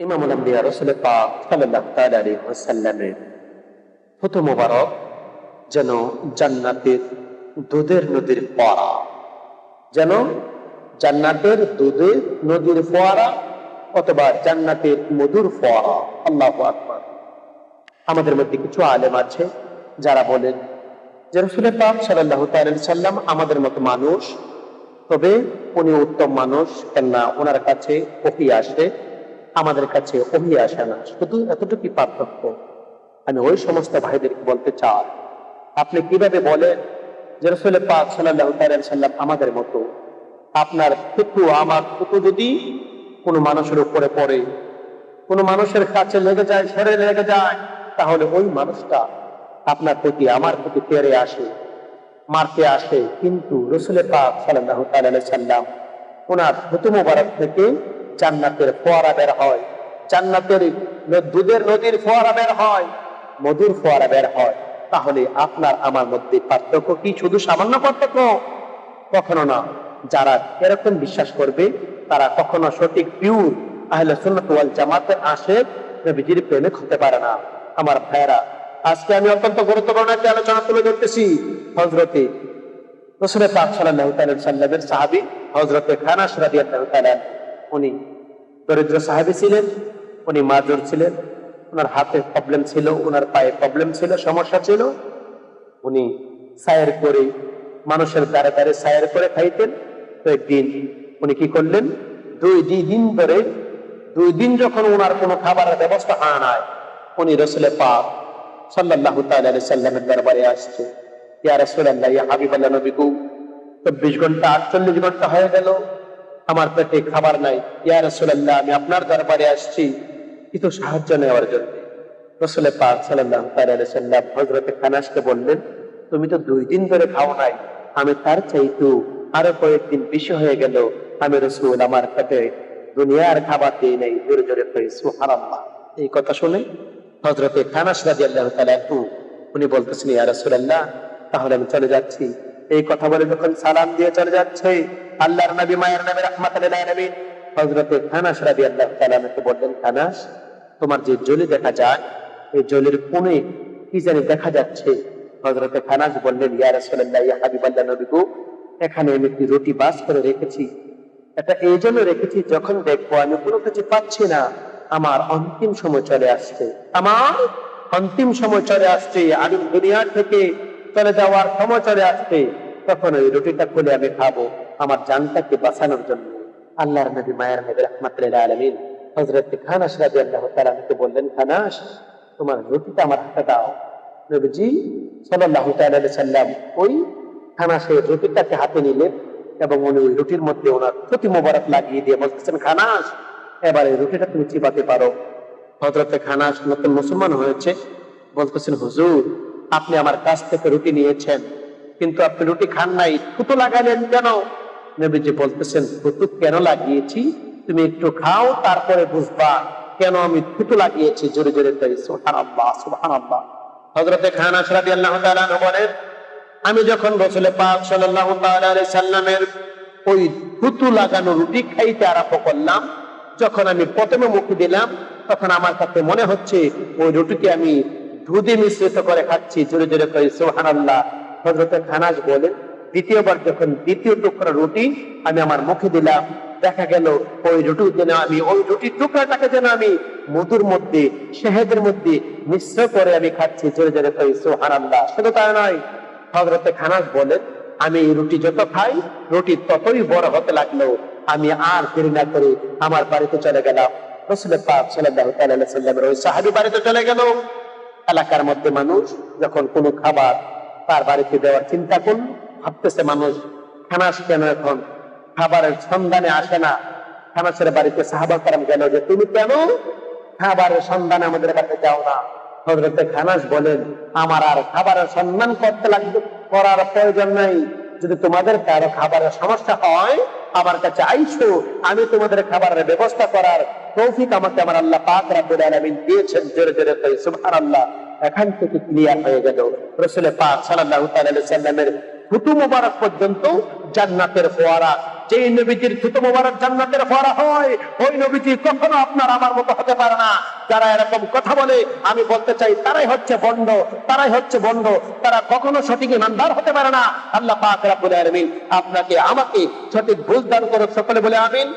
ইমামুল আম্বিয়া রসুল পাক সাল্লাল্লাহু তাআলা আলাইহি ওয়াসাল্লামের ফতু মোবারক যেন জান্নাতের দুধের নদীর ফোয়ারা যেন জান্নাতের দুধের নদীর ফোয়ারা অথবা জান্নাতের মধুর ফোয়ারা আল্লাহু আকবার আমাদের মধ্যে কিছু আলেম আছে যারা বলেন যে রসুল পাক তাআলা সাল্লাম আমাদের মতো মানুষ তবে উনি উত্তম মানুষ কেননা ওনার কাছে ওহি আসে আমাদের কাছে ওহি আসে না। শুধু এতটুকু পার্থক্য, আমি ওই সমস্ত ভাইদেরকে বলতে চাই, আপনি কীভাবে বলেন যে রসুল পাক আলাইহি সাল্লাম আমাদের মতো? আপনার ফুটু আমার ফুটু যদি কোনো মানুষের উপরে পড়ে, কোনো মানুষের কাছে লেগে যায় শরীরে লেগে যায়, তাহলে ওই মানুষটা আপনার প্রতি, আমার প্রতি তেরে আসে, মারতে আসে। কিন্তু রসুলের পাক আলাইহি সাল্লাম ওনার ফুতু মোবারক থেকে জান্নাতের ফোয়ারা বের হয়। জান্নাতের দুধের নদীর ফোয়ারা বের হয়, মধুর ফোয়ারা বের হয়। তাহলে আপনার, আমার মধ্যে পার্থক্য কি? শুধু সামান্য পার্থক্য? কখনো না। যারা এরকম বিশ্বাস করবে, তারা কখনো সঠিক পিউর আহলে সুন্নাত ওয়াল জামাতের আসে নবীজির প্রেমিক হতে পারে না। আমার ভাইয়েরা, আজকে আমি অত্যন্ত গুরুত্বপূর্ণ একটি আলোচনা তুলে ধরতেছি। হজরতে রসুল পাক তাআলা সাল্লামের সাহাবী হযরতে খানাস রাদিয়াল্লাহু উনি দরিদ্র সাহাবী ছিলেন, উনি মাজুর ছিলেন ওনার হাতে প্রবলেম ছিল ওনার পায়ে প্রবলেম ছিল, সমস্যা ছিল। উনি সায়ের করে মানুষের দ্বারে দ্বারে সায়ের করে খাইতেন। তো একদিন উনি কি করলেন, দুই দুই দিন ধরে, দুই দিন যখন ওনার কোনো খাবারের ব্যবস্থা হয় নাই, উনি সাল্লাল্লাহু তাআলা আলাইহি সাল্লামের দরবারে আসছে। ইয়া রাসূলুল্লাহ, ইয়া হাবিবাল্লাহ নবী গো চব্বিশ ঘণ্টা, আটচল্লিশ ঘণ্টা হয়ে গেল। আমার পেটে খাবার নাই। ইয়া রাসূলুল্লাহ, আমি আপনার দরবারে আসছি। কিছু সাহায্য নেওয়ার জন্য? রসুলের পাক সাল্লাম হযরতে খানাসকে বললেন, তুমি তো দুই দিন ধরে খাও নাই। আমি তার চাইতো আরও কয়েকদিন বেশি হয়ে গেল। আমি রসুল আমার পেটে দুনিয়ার খাবার দিই নাই। জোরে জোরে সুবহানাল্লাহ। এই কথা শুনে হজরতে খানাস রাদিয়াল্লাহু তাআলা আনহু উনি বলতেছেন, ইয়া রাসূলুল্লাহ, তাহলে আমি চলে যাচ্ছি। এই কথা বলে যখন সালাম দিয়ে চলে যাচ্ছে, আল্লাহর নবী, মায়ের নবী রাহমাতুল্লাহ নবী হযরতে খানাস রাদিয়াল্লাহু তাআলা আমাকে বললেন খানাস তোমার যে জলি দেখা যায়, এই জলির কোণে কি জানি দেখা যাচ্ছে? হযরতে খানাস বললেন, ইয়া রাসূলুল্লাহ, ইয়া হাবিবাল্লাহ নবী গো এখানে আমি একটি রুটি বাস করে রেখেছি। এটা এই জন্য রেখেছি যখন দেখব আমি কোনো কিছু পাচ্ছি না, আমার অন্তিম সময় চলে আসছে। আমার অন্তিম সময় চলে আসছে আমি দুনিয়ার থেকে। চলে যাওয়ার সময় চলে আসছে তখন ওই রুটিটা খুলে আমি খাব আমার জানটাকে বাঁচানোর জন্য। আল্লাহর নবী মায়ের নবী রহমাতুল্লাহ আলমিন হজরত খানাস রাজি আল্লাহ তালাকে বললেন খানাস তোমার রুটিটা আমার হাতে দাও। নবীজি তাআলা সাল্লাম ওই খানাসের রুটিটাকে হাতে নিলেন এবং উনি ওই রুটির মধ্যে ওনার প্রতি মোবারক লাগিয়ে দিয়ে বলতেছেন খানাস এবার এই রুটিটা তুমি চিবাতে পারো। হজরতে খানাস নতুন মুসলমান হয়েছে, বলতেছেন, হুজুর আপনি আমার কাছ থেকে রুটি নিয়েছেন, কিন্তু আপনি রুটি খান নাই থুতু লাগালেন কেন? নবীজি বলতেছেন থুতু কেন লাগিয়েছি? তুমি একটু খাও, তারপরে বুঝবা কেন আমি থুতু লাগিয়েছি। জোরে জোরে তাই আব্বা আব্বা হজরতে তাআলা আনহু বলেন, আমি যখন রসুলের পাক তাআলা সাল্লামের ওই থুতু লাগানো রুটি খাইতে আরম্ভ করলাম, যখন আমি প্রথমে মুখ দিলাম, তখন আমার কাছে মনে হচ্ছে ওই রুটিকে আমি দুধে মিশ্রিত করে খাচ্ছি, জোরে জোরে করে সুবহানাল্লাহ। হযরতে খানাজ বলেন, দ্বিতীয়বার যখন দ্বিতীয় টুকরা রুটি আমি আমার মুখে দিলাম, দেখা গেল ওই রুটি যেন আমি, ওই রুটির টুকরাটাকে যেন আমি মধুর মধ্যে, শেহেদের মধ্যে মিশ্র করে আমি খাচ্ছি, জোরে জোরে কই, সুবহানাল্লাহ। শুধু তাই নয় হজরতে খানাস বলেন, আমি এই রুটি যত খাই, রুটি ততই বড় হতে লাগল। আমি আর দেরি না করে আমার বাড়িতে চলে গেলাম। রসুল পাক সাল্লাল্লাহু তাআলা সাল্লামের ওই সাহাবী বাড়িতে চলে গেল। এলাকার মধ্যে মানুষ যখন কোনো খাবার তার বাড়িতে দেওয়ার চিন্তা করল, ভাবতেছে মানুষ খানাস কেন এখন? খাবারের সন্ধানে আসে না। খানাসের বাড়িতে সাহাবা কারাম গেল যে, তুমি কেন খাবারের সন্ধানে আমাদের কাছে যাও না? হজরতে খানাস বলেন, আমার আর খাবারের সন্ধান করতে লাগবে, করার প্রয়োজন নাই। যদি তোমাদের কারও খাবারের সমস্যা হয়, আমার কাছে আইসো, আমি তোমাদের খাবারের ব্যবস্থা করার তৌফিক আমাকে আমার আল্লাহ পাক রাব্বুল আলামিন দিয়েছেন জোরে জোরে কই, সুবহানাল্লাহ। এখান থেকে ক্লিয়ার হয়ে গেল। রসুলের পাক সাল্লাল্লাহু তাআলা আলাইহি সাল্লামের ফুতু মোবারক পর্যন্ত জান্নাতের ফোয়ারা। যে নবীজির থুতো মোবারক জান্নাতের ফোয়ারা হয়, ওই নবীজি কখনো আপনার আমার মতো হতে পারে না। যারা এরকম কথা বলে, আমি বলতে চাই, তারাই হচ্ছে বন্ড তারাই হচ্ছে বন্ড তারা কখনো সঠিক ইমানদার হতে পারে না। আল্লাহ পাক রাব্বুল আলামিন আপনাকে, আমাকে সঠিক ভুল দান করুক, সকলে বলে আমিন।